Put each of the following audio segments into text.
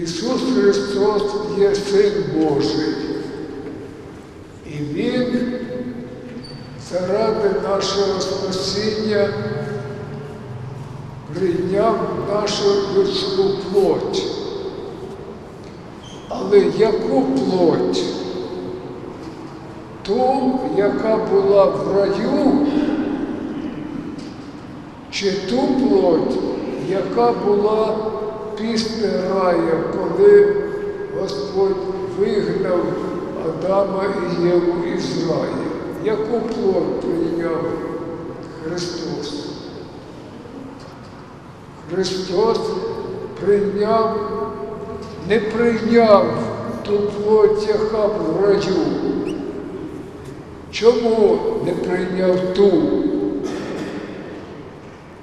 Ісус Христос є Син Божий. І Він заради нашого спасіння прийняв нашу людську плоть. Але яку плоть? Ту, яка була в раю, чи ту плоть, яка була після раю, коли Господь вигнав Адама і Єву із раю? Яку плоть прийняв Христос? Христос прийняв, не прийняв ту плоть, яка в раю. Чому не прийняв ту?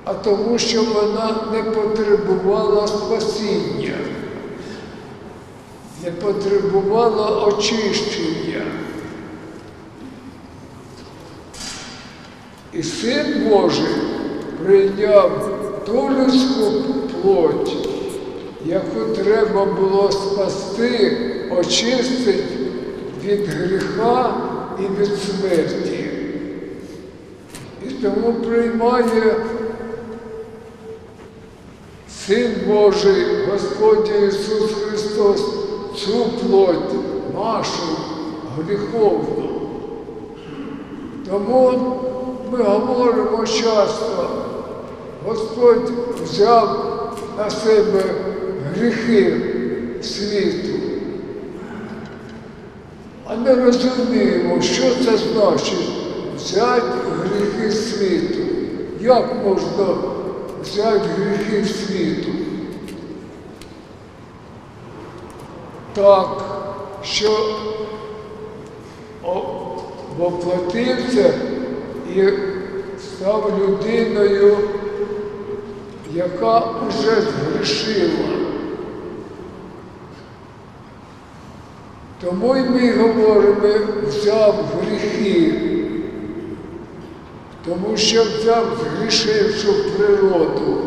А тому, що вона не потребувала спасіння, не потребувала очищення. І Син Божий прийняв ту людську плоть, яку треба було спасти, очистити від гріха і від смерті. І тому приймає Син Божий, Господь Ісус Христос, цю плоть нашу гріховну. Тому ми говоримо часто, Господь взяв на себе гріхи світу. А не розуміємо, що це значить взяти гріхи світу. Як можна взяти гріхи світу? Так, що воплотився і став людиною, яка вже згрішила. Тому й ми говоримо, взяв гріхи, тому що взяв згрішившу природу.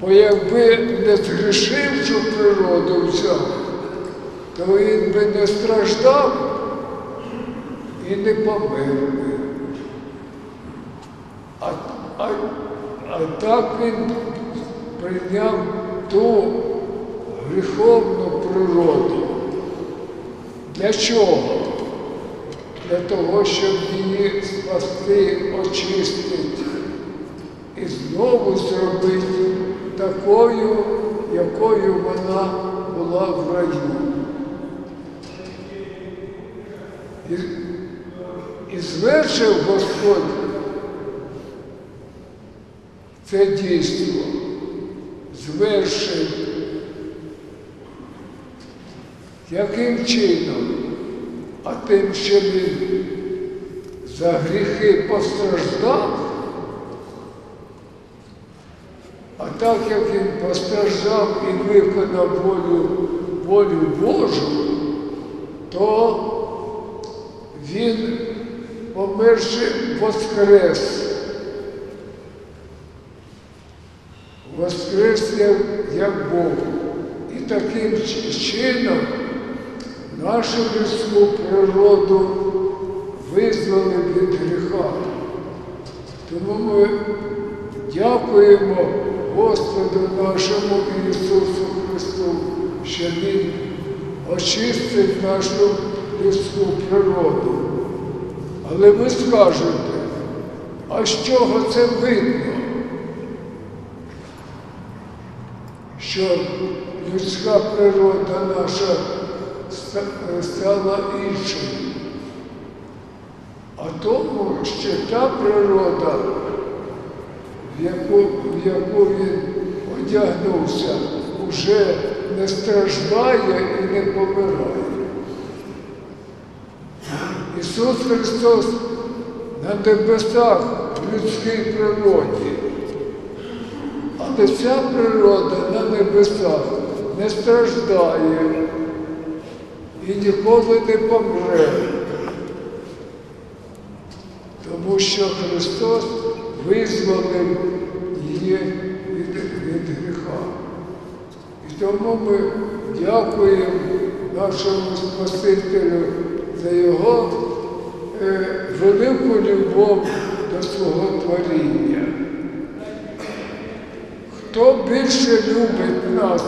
Бо якби не згрішившу природу взяв, то він би не страждав і не помер би. А, а, а так він прийняв ту гріховну природу. Для чого? Для того, щоб її спасти, очистити і знову зробити такою, якою вона була в раю. І, і звершив Господь це дійство, звершив. Яким чином? Тим, що він за гріхи постраждав, а так як він постраждав і виконав волю, волю Божу, то він, померши, воскрес. Воскрес як Бог. І таким чином нашу людську природу визвали від гріха. Тому ми дякуємо Господу нашому Ісусу Христу, що Він очистить нашу людську природу. Але ви скажете, а з чого це видно? Що людська природа наша стала іншою. А тому, що та природа, в яку, в яку він одягнувся, вже не страждає і не помирає. Ісус Христос на небесах в людській природі. Але ця природа на небесах не страждає і ніколи не помре. Тому що Христос визволив її від, від гріха. тому ми дякуємо нашому Спасителю за його е, велику любов до свого творіння. Хто більше любить нас,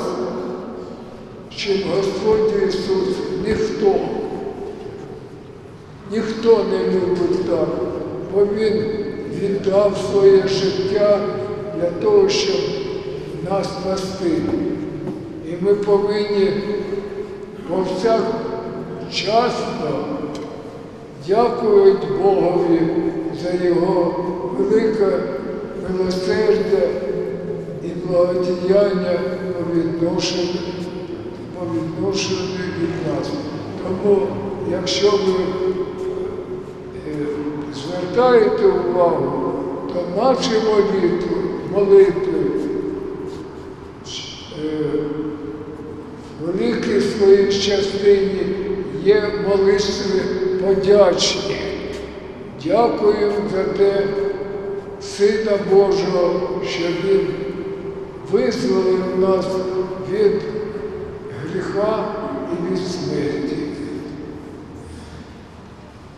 чим Господь Ісус? Ніхто. Ніхто не любить так, бо Він віддав своє життя для того, щоб нас спасти. І ми повинні повсякчасно дякувати Богові за Його велике милосердя і благодіяння по відношенню, по відношенню від. Тому, якщо ви е, звертаєте увагу, то наші молитви, молитви е, в великій своїй частині є молитви подячні. Дякуємо за те Сина Божого, що Він визволив нас від гріха і від смерті.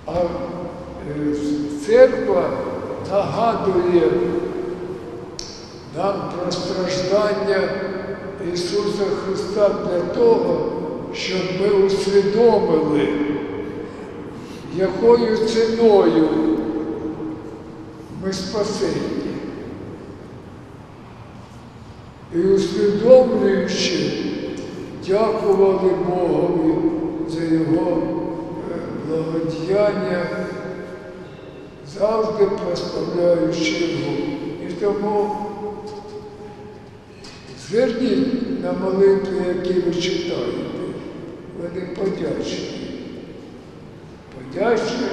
А е, церква нагадує нам про страждання Ісуса Христа для того, щоб ми усвідомили, якою ціною ми спасені. І усвідомлюючи, дякували Богові за Його е, благодіяння, завжди прославляючи Його. І тому зверніть на молитви, які ви читаєте, вони подячні. Подячні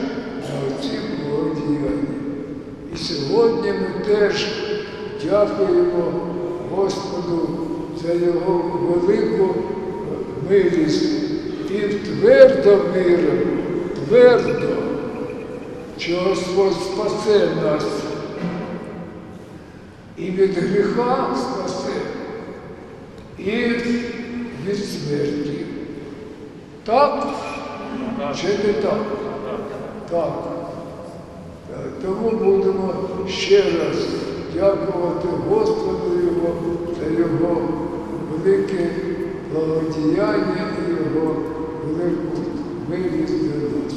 за оці благодіяння. І сьогодні ми теж дякуємо Господу за Його велику милість і твердо віримо, твердо, що Господь спасе нас і від гріха спасе, і від смерті. Так чи не? Так. Так, Тому будемо ще раз дякувати Господу Його за Його велике благодіяння і Його велику милість для нас.